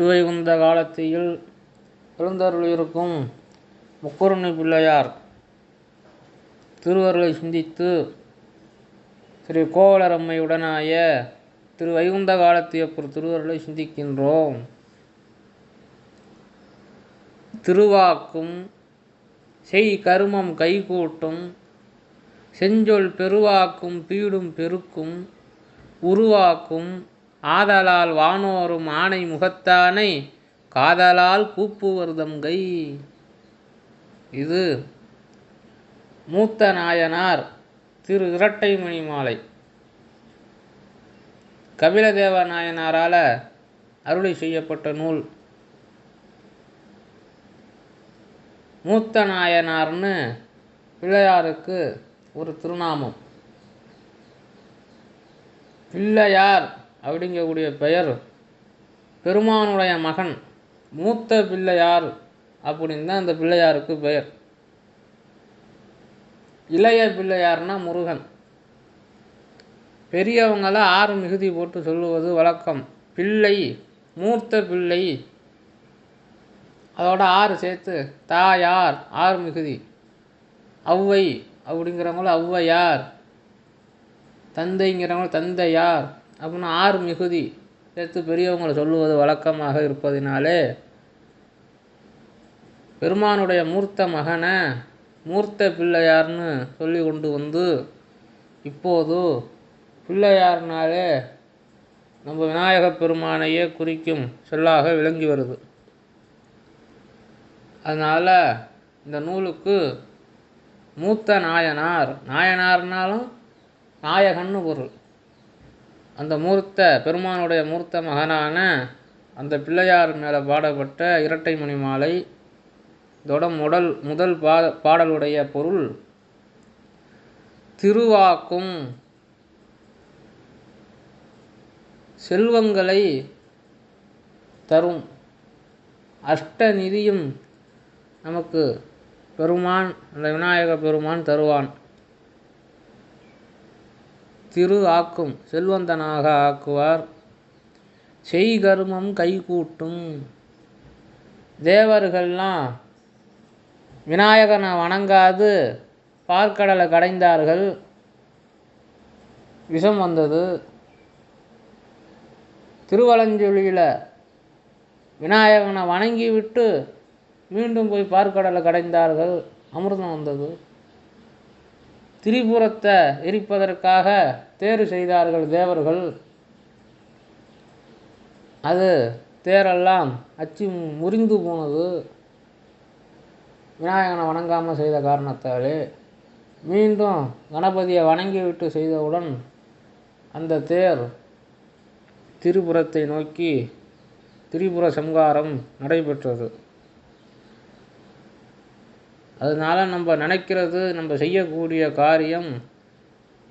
திருவைகுந்த காலத்தில் எழுந்தருளியிருக்கும் முக்குறுணி பிள்ளையார். திருவருளை சிந்தித்து ஸ்ரீ கோவலரம்மையுடனாய திரு வைகுந்த காலத்தியப்பர் திருவருளை சிந்திக்கின்றோம். திருவாக்கும் செய் கருமம் கைகூட்டும் செஞ்சொல் பெருவாக்கும் பீடும் பெருக்கும் உருவாக்கும் ஆதலால் வானோரும் ஆணை முகத்தானை காதலால் கூப்புவர்தம் கை. இது மூத்த நாயனார் திரு இரட்டைமணி மாலை. கபிலதேவ நாயனாரால் அருளி செய்யப்பட்ட நூல். மூத்த நாயனார்னு பிள்ளையாருக்கு ஒரு திருநாமம். பிள்ளையார் அப்படிங்கக்கூடிய பெயர். பெருமானுடைய மகன் மூத்த பிள்ளையார் அப்படின்னு தான் அந்த பிள்ளையாருக்கு பெயர். இளைய பிள்ளையார்னா முருகன். பெரியவங்களாம் ஆறு மிகுதி போட்டு சொல்லுவது வழக்கம். பிள்ளை மூர்த்த பிள்ளை அதோட ஆறு சேர்த்து தாயார் ஆறு மிகுதி. ஔவை அப்படிங்கிறவங்கள ஔவையார் தந்தைங்கிறவங்க தந்தையார். அப்படின்னு ஆறு மிகுதி சேர்த்து பெரியவங்களை சொல்லுவது வழக்கமாக இருப்பதினாலே பெருமானுடைய மூர்த்த மகனை மூர்த்த பிள்ளையார்னு சொல்லி கொண்டு வந்து இப்போது பிள்ளையார்னாலே நம்ம விநாயகப் பெருமானையே குறிக்கும் சொல்லாக விளங்கி வருது. அதனால் இந்த நூலுக்கு மூத்த நாயனார் நாயனார்னாலும் நாயகன்னு பொருள். அந்த மூர்த்த பெருமானுடைய மூர்த்த மகனான அந்த பிள்ளையார் மேலே பாடப்பட்ட இரட்டைமணி மாலை இதோட முதல் முதல் பா பாடலுடைய பொருள் திருவாக்கும். செல்வங்களை தரும். அஷ்டநிதியும் நமக்கு பெருமான் அந்த விநாயக பெருமான் தருவான். திரு ஆக்கும் செல்வந்தனாக ஆக்குவார். செய்கருமம் கைகூட்டும் தேவர்கள்லாம் விநாயகனை வணங்காது பார்க்கடலை கடைந்தார்கள். விஷம் வந்தது. திருவலஞ்சொலியில் விநாயகனை வணங்கிவிட்டு மீண்டும் போய் பார்க்கடலை கடைந்தார்கள். அமிர்தம் வந்தது. திரிபுரத்தை எரிப்பதற்காக தேர் செய்தார்கள் தேவர்கள். அது தேரெல்லாம் அச்சு முறிந்து போனது. விநாயகனை வணங்காமல் செய்த காரணத்தாலே மீண்டும் கணபதியை வணங்கிவிட்டு செய்தவுடன் அந்த தேர் திரிபுரத்தை நோக்கி திரிபுர சங்காரம் நடைபெற்றது. அதனால் நம்ம நினைக்கிறது நம்ம செய்யக்கூடிய காரியம்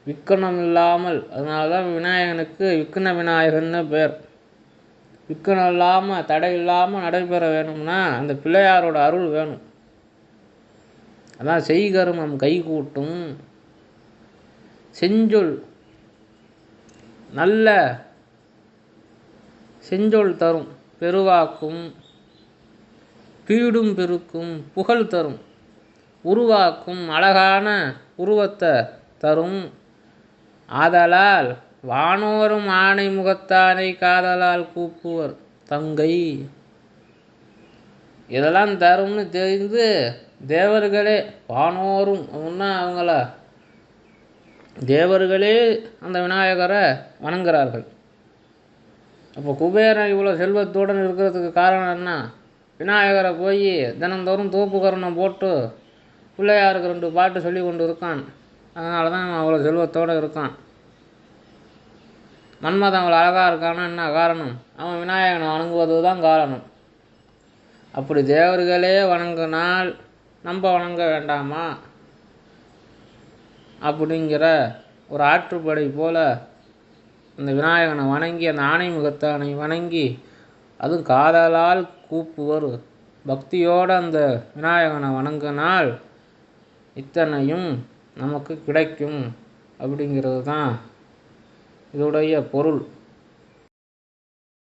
விக்கனம் இல்லாமல் அதனால தான் விநாயகனுக்கு விக்கன விநாயகன்னு பேர். விக்கனம் இல்லாமல் தடை இல்லாமல் நடைபெற வேணும்னா அந்த பிள்ளையாரோட அருள் வேணும். அதான் செய்கருமம் கைகூட்டும். செஞ்சொல் நல்ல செஞ்சொல் தரும். பெருவாக்கும் பீடும் பெருக்கும் புகழ் தரும். உருவாக்கும் அழகான உருவத்தை தரும். ஆதலால் வானோரும் ஆணை முகத்தானை காதலால் கூப்புவர் தங்கை. இதெல்லாம் தரும்னு தெரிந்து தேவர்களே வானோரும் அப்படின்னா அவங்கள தேவர்களே அந்த விநாயகரை வணங்குறார்கள். அப்போ குபேரன் இவ்வளோ செல்வத்துடன் இருக்கிறதுக்கு காரணம் என்ன? விநாயகரை போய் தினந்தோறும் தூப்பு கரணம் போட்டு பிள்ளையாருக்கு ரெண்டு பாட்டு சொல்லி கொண்டு இருக்கான். அதனால தான் அவன் அவ்வளோ செல்வத்தோடு இருக்கான். மன்மதன் அவ்வளோ அழகாக இருக்கானா என்ன காரணம்? அவன் விநாயகனை வணங்குவது தான் காரணம். அப்படி தேவர்களே வணங்கினால் நம்ம வணங்க வேண்டாமா? அப்படிங்கிற ஒரு ஆற்றுப்படை போல அந்த விநாயகனை வணங்கி அந்த ஆணை முகத்தானை வணங்கி அதுவும் காதலால் கூப்புவர். பக்தியோடு அந்த விநாயகனை வணங்கினால் இத்தனையும் நமக்கு கிடைக்கும் அப்படிங்கிறது தான் இதோடைய பொருள்.